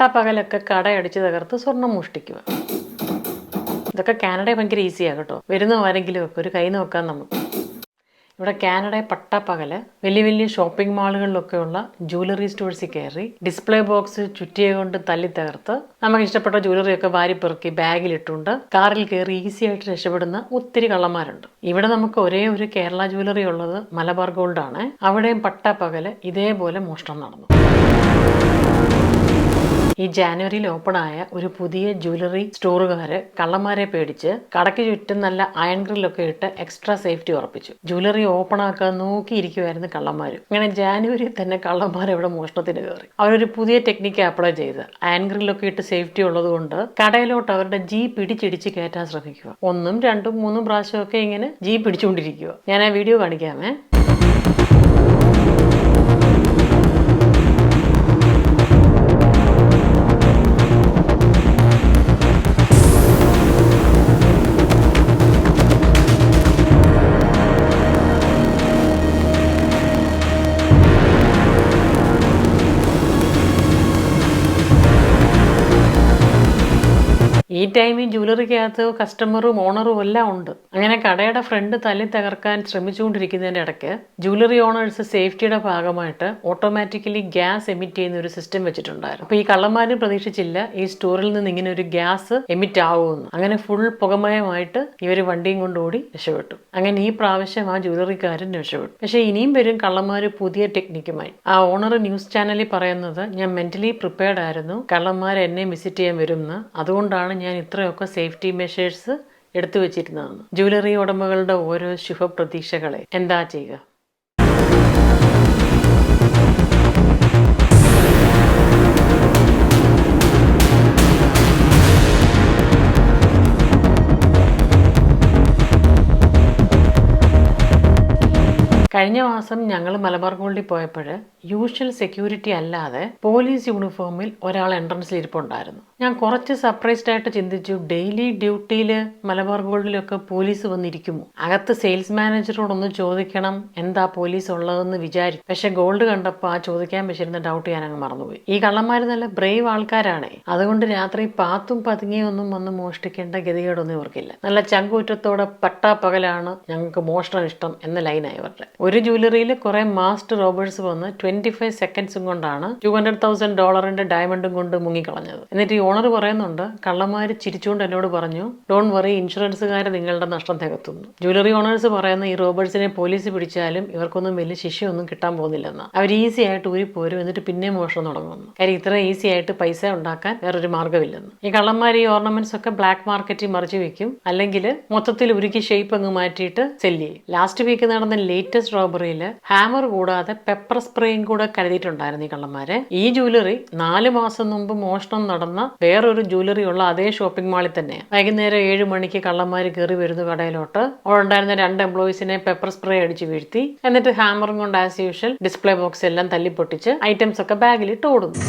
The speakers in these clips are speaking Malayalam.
പട്ടപ്പകലൊക്കെ കടയടിച്ച് തകർത്ത് സ്വർണം മോഷ്ടിക്കുക. ഇതൊക്കെ കാനഡ ഭയങ്കര ഈസിയാണ് കേട്ടോ. വരുന്ന ആരെങ്കിലും ഒക്കെ ഒരു കൈ നോക്കാൻ നമുക്ക് ഇവിടെ കാനഡ പട്ടപ്പകൽ വലിയ വലിയ ഷോപ്പിംഗ് മാളുകളിലൊക്കെയുള്ള ജ്വല്ലറി സ്റ്റോഴ്സിൽ കയറി ഡിസ്പ്ലേ ബോക്സ് ചുറ്റിയെ കൊണ്ട് തല്ലി തകർത്ത് നമുക്ക് ഇഷ്ടപ്പെട്ട ജ്വല്ലറി ഒക്കെ വാരിപ്പെറുക്കി ബാഗിലിട്ടുണ്ട്. കാറിൽ കയറി ഈസി ആയിട്ട് രക്ഷപ്പെടുന്ന ഒത്തിരി കള്ളന്മാരുണ്ട്. ഇവിടെ നമുക്ക് ഒരേ ഒരു കേരള ജ്വല്ലറി ഉള്ളത് മലബാർ ഗോൾഡ് ആണ് അവിടെയും പട്ടപ്പകൽ ഇതേപോലെ മോഷണം നടന്നു. ഈ ജാനുവരിയിൽ ആയ ഒരു പുതിയ ജ്വല്ലറി സ്റ്റോറുകാര് കള്ളന്മാരെ പേടിച്ച് കടയ്ക്ക് ചുറ്റും നല്ല അയൺ ഗ്രില്ലൊക്കെ ഇട്ട് എക്സ്ട്രാ സേഫ്റ്റി ഉറപ്പിച്ചു. ജ്വല്ലറി ഓപ്പൺ ആക്കാൻ നോക്കിയിരിക്കുമായിരുന്നു കള്ളന്മാർ അങ്ങനെ ജാനുവരി തന്നെ കള്ളന്മാർ ഇവിടെ മോഷണത്തിന് കയറി. അവരൊരു പുതിയ ടെക്നിക്ക് അപ്ലൈ ചെയ്ത് അയൺ ഗ്രില്ലൊക്കെ ഇട്ട് സേഫ്റ്റി ഉള്ളതുകൊണ്ട് കടയിലോട്ട് അവരുടെ ജീ പിടിച്ചിടിച്ച് കയറ്റാൻ ശ്രമിക്കുക. ഒന്നും രണ്ടും മൂന്നും പ്രാവശ്യമൊക്കെ ഇങ്ങനെ ജീ പിടിച്ചുകൊണ്ടിരിക്കുക ഞാൻ ആ വീഡിയോ കാണിക്കാമേ. ഈ ടൈമിൽ ജ്വല്ലറിക്കകത്ത് കസ്റ്റമറും ഓണറും എല്ലാം ഉണ്ട്. അങ്ങനെ കടയുടെ ഫ്രണ്ട് തല്ലി തകർക്കാൻ ശ്രമിച്ചുകൊണ്ടിരിക്കുന്നതിന്റെ ഇടയ്ക്ക് ജ്വല്ലറി ഓണേഴ്സ് സേഫ്റ്റിയുടെ ഭാഗമായിട്ട് ഓട്ടോമാറ്റിക്കലി ഗ്യാസ് എമിറ്റ് ചെയ്യുന്ന ഒരു സിസ്റ്റം വെച്ചിട്ടുണ്ടായിരുന്നു. അപ്പോൾ ഈ കള്ളന്മാരും പ്രതീക്ഷിച്ചില്ല ഈ സ്റ്റോറിൽ നിന്ന് ഇങ്ങനെ ഒരു ഗ്യാസ് എമിറ്റ് ആവുമെന്ന്. അങ്ങനെ ഫുൾ പുകമയമായിട്ട് ഇവർ വണ്ടിയും കൊണ്ടോടി രക്ഷപ്പെട്ടു. അങ്ങനെ ഈ പ്രാവശ്യം ആ ജ്വല്ലറിക്കാരൻ രക്ഷപ്പെട്ടു. പക്ഷേ ഇനിയും വരും കള്ളന്മാർ പുതിയ ടെക്നിക്കുമായി ആ ഓണർ ന്യൂസ് ചാനലിൽ പറയുന്നത് ഞാൻ മെന്റലി പ്രിപ്പയർഡ് ആയിരുന്നു. കള്ളന്മാർ എന്നെ വിസിറ്റ് ചെയ്യാൻ വരുമെന്ന്. അതുകൊണ്ടാണ് ഞാൻ ഇത്രയൊക്കെ സേഫ്റ്റി മെഷേഴ്സ് എടുത്തു വെച്ചിരുന്നതെന്ന് ജുവലറി ഉടമകളുടെ ഓരോ ശുഭപ്രതീക്ഷകളെ എന്താ ചെയ്യുക? കഴിഞ്ഞ മാസം ഞങ്ങൾ മലബാർ ഗോൾഡിൽ പോയപ്പോൾ യൂഷ്വൽ സെക്യൂരിറ്റി അല്ലാതെ പോലീസ് യൂണിഫോമിൽ ഒരാൾ എൻട്രൻസിൽ ഇരിപ്പുണ്ടായിരുന്നു. ഞാൻ കുറച്ച് സർപ്രൈസ്ഡ് ആയിട്ട് ചിന്തിച്ചു ഡെയിലി ഡ്യൂട്ടിയിൽ മലബാർ ഗോൾഡിലൊക്കെ പോലീസ് വന്നിരിക്കുമോ? അകത്ത് സെയിൽസ് മാനേജറോടൊന്ന് ചോദിക്കണം എന്താ പോലീസ് ഉള്ളതെന്ന് വിചാരിച്ചു പക്ഷെ ഗോൾഡ് കണ്ടപ്പോൾ ആ ചോദിക്കാൻ വെച്ചിരുന്ന ഡൗട്ട് ഞാൻ അങ്ങ് മറന്നുപോയി. ഈ കള്ളന്മാർ നല്ല ബ്രേവ് ആൾക്കാരാണേ. അതുകൊണ്ട് രാത്രി പാത്തും പതുങ്ങിയൊന്നും വന്ന് മോഷ്ടിക്കേണ്ട ഗതികേടൊന്നും ഇവർക്കില്ല. നല്ല ചങ്കൂറ്റത്തോടെ പട്ടാ പകലാണ് ഞങ്ങൾക്ക് മോഷണം ഇഷ്ടം എന്ന ലൈനായി ഇവരുടെ. ഒരു ജ്വല്ലറിയിൽ കുറെ മാസ്റ്റ് റോബേഴ്സ് വന്ന് ട്വന്റി ഫൈവ് സെക്കൻഡ്സും കൊണ്ടാണ് ടു ഹൺഡ്രഡ് തൗസൻഡ് ഡോളറിന്റെ ഡയമണ്ടും കൊണ്ട് മുങ്ങിക്കളഞ്ഞത്. എന്നിട്ട് ഈ ഓണർ പറയുന്നുണ്ട് കള്ളന്മാർ ചിരിച്ചുകൊണ്ട് എന്നോട് പറഞ്ഞു ഡോൺ വറി ഇൻഷുറൻസുകാർ നിങ്ങളുടെ നഷ്ടം തികത്തുന്നു. ജ്വല്ലറി ഓണേഴ്സ് പറയുന്ന ഈ റോബേഴ്സിനെ പോലീസ് പിടിച്ചാലും ഇവർക്കൊന്നും വലിയ ശിക്ഷയൊന്നും കിട്ടാൻ പോകുന്നില്ലെന്ന്. അവർ ഈസി ആയിട്ട് ഊരിപ്പോരും എന്നിട്ട് പിന്നെ മോഷണം തുടങ്ങുന്നു. കാര്യം ഇത്ര ഈസി ആയിട്ട് പൈസ ഉണ്ടാക്കാൻ വേറൊരു മാർഗമില്ലെന്ന്. ഈ കള്ളന്മാർ ഈ ഓർണമെന്റ്സ് ഒക്കെ ബ്ലാക്ക് മാർക്കറ്റിൽ മറിച്ച് വെക്കും അല്ലെങ്കിൽ മൊത്തത്തിൽ ഉരുക്കി ഷേപ്പ് അങ്ങ് മാറ്റിയിട്ട് സെല്ല് ചെയ്യും. ലാസ്റ്റ് വീക്ക് നടന്ന ലേറ്റസ്റ്റ് റോബറിയിൽ ഹാമർ കൂടാതെ പെപ്പർ സ്പ്രേയും കൂടെ കരുതിയിട്ടുണ്ടായിരുന്നു ഈ കള്ളന്മാരെ. ഈ ജ്വല്ലറി നാല് മാസം മുമ്പ് മോഷണം നടന്ന വേറൊരു ജ്വല്ലറി ഉള്ള അതേ ഷോപ്പിംഗ് മാളിൽ തന്നെ വൈകുന്നേരം ഏഴ് മണിക്ക് കള്ളന്മാർ കയറി വരുന്ന കടയിലോട്ട് ഉണ്ടായിരുന്ന രണ്ട് എംപ്ലോയീസിനെ പെപ്പർ സ്പ്രേ അടിച്ച് വീഴ്ത്തി. എന്നിട്ട് ഹാമറും കൊണ്ട് ആസ് യൂഷ്വൽ ഡിസ്പ്ലേ ബോക്സ് എല്ലാം തല്ലിപ്പൊട്ടിച്ച് ഐറ്റംസ് ഒക്കെ ബാഗിലിട്ട് ഓടുന്നു.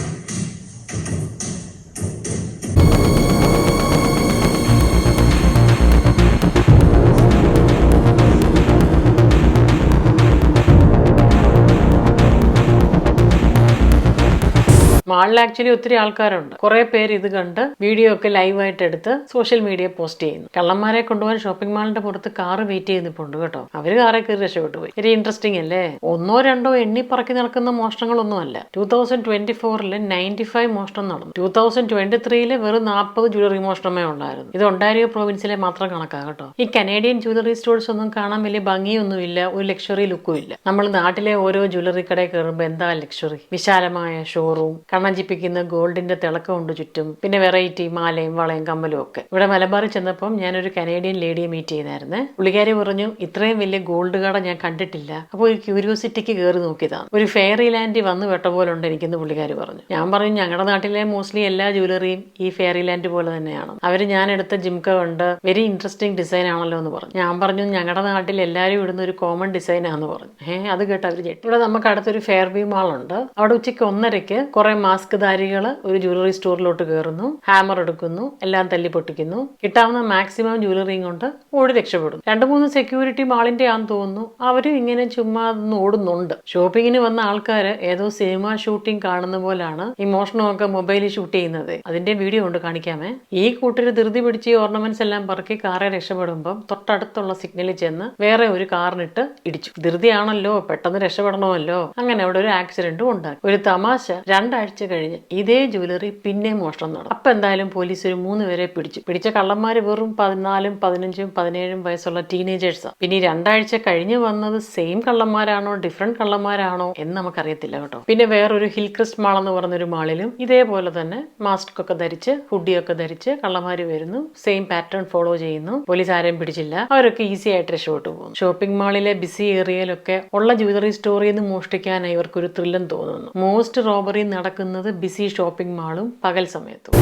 മാളിൽ ആക്ച്വലി ഒത്തിരി ആൾക്കാരുണ്ട്. കുറെ പേര് ഇത് കണ്ട് വീഡിയോ ഒക്കെ ലൈവായിട്ട് എടുത്ത് സോഷ്യൽ മീഡിയ പോസ്റ്റ് ചെയ്യുന്നു. കള്ളന്മാരെ കൊണ്ടുപോകാൻ ഷോപ്പിംഗ് മാളിന്റെ പുറത്ത് കാറ് വെയിറ്റ് ചെയ്യുന്നിപ്പുണ്ട് കേട്ടോ. അവർ കാറെ കയറി രക്ഷപ്പെട്ടു പോയി. വെരി ഇൻട്രസ്റ്റിംഗ് അല്ലേ? ഒന്നോ രണ്ടോ എണ്ണി പറക്കി നടക്കുന്ന മോഷണങ്ങളൊന്നും അല്ല ടൂ തൗസൻഡ് ട്വന്റി ഫോറിൽ നയന്റി ഫൈവ് മോഷണം നടന്നു. ടൂ തൗസൻഡ് ട്വന്റി ത്രീയിൽ വെറും നാൽപ്പത് ജ്വല്ലറി മോഷണമേ ഉണ്ടായിരുന്നു. ഇത് ഒണ്ടാരിയോ പ്രോവിൻസിലെ മാത്രം കണക്കാ കേട്ടോ. ഈ കനേഡിയൻ ജ്വല്ലറി സ്റ്റോഴ്സ് ഒന്നും കാണാൻ വലിയ ഭംഗിയൊന്നുമില്ല. ഒരു ലക്ഷറി ലുക്കും ഇല്ല. നമ്മൾ നാട്ടിലെ ഓരോ ജ്വല്ലറി കടയിൽ കയറുമ്പോൾ എന്താ ലക്ഷറി വിശാലമായ ഷോറൂം കണ്ണഞ്ചിപ്പിക്കുന്ന ഗോൾഡിന്റെ തിളക്കമുണ്ട് ചുറ്റും. പിന്നെ വെറൈറ്റി മാലയും വളയും കമ്മലും ഒക്കെ. ഇവിടെ മലബാറിൽ ചെന്നപ്പം ഞാനൊരു കനേഡിയൻ ലേഡിയെ മീറ്റ് ചെയ്തായിരുന്നു പുള്ളിക്കാരി പറഞ്ഞു ഇത്രയും വലിയ ഗോൾഡ് കട ഞാൻ കണ്ടിട്ടില്ല. അപ്പോൾ ഒരു ക്യൂരിയോസിറ്റിക്ക് കയറി നോക്കിയതാണ് ഒരു ഫെയറി ലാൻഡിൽ വന്ന് വെട്ട പോലെ ഉണ്ട് എനിക്കെന്ന് പുള്ളിക്കാരി പറഞ്ഞു. ഞാൻ പറഞ്ഞു ഞങ്ങളുടെ നാട്ടിലെ മോസ്റ്റ്ലി എല്ലാ ജ്വല്ലറിയും ഈ ഫെയറി ലാൻഡ് പോലെ തന്നെയാണ്. അവർ ഞാൻ എടുത്ത ജിംക ഉണ്ട് വെരി ഇൻട്രസ്റ്റിംഗ് ഡിസൈൻ ആണല്ലോ എന്ന് പറഞ്ഞു. ഞാൻ പറഞ്ഞു ഞങ്ങളുടെ നാട്ടിൽ എല്ലാവരും ഇടുന്ന ഒരു കോമൺ ഡിസൈൻ ആണെന്ന് പറഞ്ഞു. ഏഹ് അത് കേട്ട് അവർ ചേട്ടി ഇവിടെ നമുക്ക് അടുത്തൊരു ഫെയർ വ്യൂ മാൾ ഉണ്ട് അവിടെ ഉച്ചയ്ക്ക് ഒന്നരയ്ക്ക് കുറെ മാസ്ക് ധാരികൾ ഒരു ജ്വല്ലറി സ്റ്റോറിലോട്ട് കയറുന്നു ഹാമർ എടുക്കുന്നു എല്ലാം തല്ലി പൊട്ടിക്കുന്നു. കിട്ടാവുന്ന മാക്സിമം ജ്വല്ലറിയും കൊണ്ട് ഓടി രക്ഷപ്പെടുന്നു. രണ്ട് മൂന്ന് സെക്യൂരിറ്റി മാളിന്റെ ആണെന്ന് തോന്നുന്നു അവരും ഇങ്ങനെ ചുമ്മാ ഓടുന്നുണ്ട്. ഷോപ്പിങ്ങിന് വന്ന ആൾക്കാർ ഏതോ സിനിമ ഷൂട്ടിംഗ് കാണുന്ന പോലാണ് ഈ മോഷണമൊക്കെ മൊബൈലിൽ ഷൂട്ട് ചെയ്യുന്നത്. അതിന്റെ വീഡിയോ ഉണ്ട് കാണിക്കാമേ. ഈ കൂട്ടര് ധൃതി പിടിച്ച് ഓർണമെന്റ്സ് എല്ലാം പറക്കി കാറെ രക്ഷപ്പെടുമ്പോൾ തൊട്ടടുത്തുള്ള സിഗ്നലിൽ ചെന്ന് വേറെ ഒരു കാറിനിട്ട് ഇടിച്ചു. ധൃതിയാണല്ലോ പെട്ടെന്ന് രക്ഷപ്പെടണമല്ലോ. അങ്ങനെ അവിടെ ഒരു ആക്സിഡന്റും ഉണ്ടായി. ഒരു തമാശ. രണ്ടാഴ്ച കഴിഞ്ഞ് ഇതേ ജ്വല്ലറി പിന്നെ മോഷണം നടന്നു. അപ്പൊ എന്തായാലും പോലീസ് ഒരു മൂന്ന് പേരെ പിടിച്ചു. പിടിച്ച കള്ളന്മാര് വെറും പതിനാലും പതിനഞ്ചും പതിനേഴും വയസ്സുള്ള ടീനേജേഴ്സാണ് പിന്നെ രണ്ടാഴ്ച കഴിഞ്ഞ് വന്നത് സെയിം കള്ളന്മാരാണോ ഡിഫറെന്റ് കള്ളന്മാരാണോ എന്ന് നമുക്കറിയത്തില്ല കേട്ടോ. പിന്നെ വേറൊരു ഹിൽ ക്രിസ്റ്റ് മാൾ എന്ന് പറഞ്ഞൊരു മാളിലും ഇതേപോലെ തന്നെ മാസ്ക് ഒക്കെ ധരിച്ച് ഹുഡിയൊക്കെ ധരിച്ച് കള്ളന്മാര് വരുന്നു. സെയിം പാറ്റേൺ ഫോളോ ചെയ്യുന്നു. പോലീസ് ആരെയും പിടിച്ചില്ല. അവരൊക്കെ ഈസി ആയിട്ട് രക്ഷപ്പെട്ടു പോകുന്നു. ഷോപ്പിംഗ് മാളിലെ ബിസി ഏരിയയിലൊക്കെ ഉള്ള ജ്വല്ലറി സ്റ്റോറിൽ നിന്ന് മോഷ്ടിക്കാൻ ഇവർക്കൊരു ത്രില്ലും തോന്നുന്നു. മോസ്റ്റ് റോബറി നടക്കുന്നത് ബിസി ഷോപ്പിംഗ് മാളും പകൽ സമയത്തും.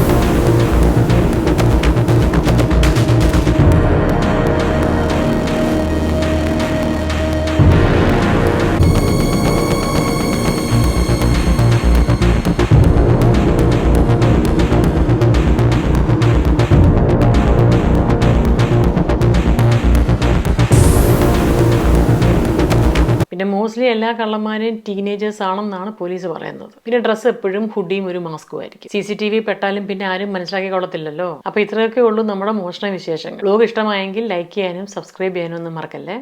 മോസ്റ്റ്ലി എല്ലാ കള്ളന്മാരെയും ടീനേജേഴ്സ് ആണെന്നാണ് പോലീസ് പറയുന്നത്. പിന്നെ ഡ്രസ്സ് എപ്പോഴും ഹുഡിയും ഒരു മാസ്കും ആയിരിക്കും. സി സി ടി വി പെട്ടാലും പിന്നെ ആരും മനസ്സിലാക്കി കൊള്ളത്തില്ലല്ലോ? അപ്പൊ ഇത്രയൊക്കെ ഉള്ളൂ നമ്മുടെ മോഷണ വിശേഷങ്ങൾ ബ്ലോഗ് ഇഷ്ടമായെങ്കിൽ ലൈക്ക് ചെയ്യാനും സബ്സ്ക്രൈബ് ചെയ്യാനും ഒന്നും മറക്കല്ലേ?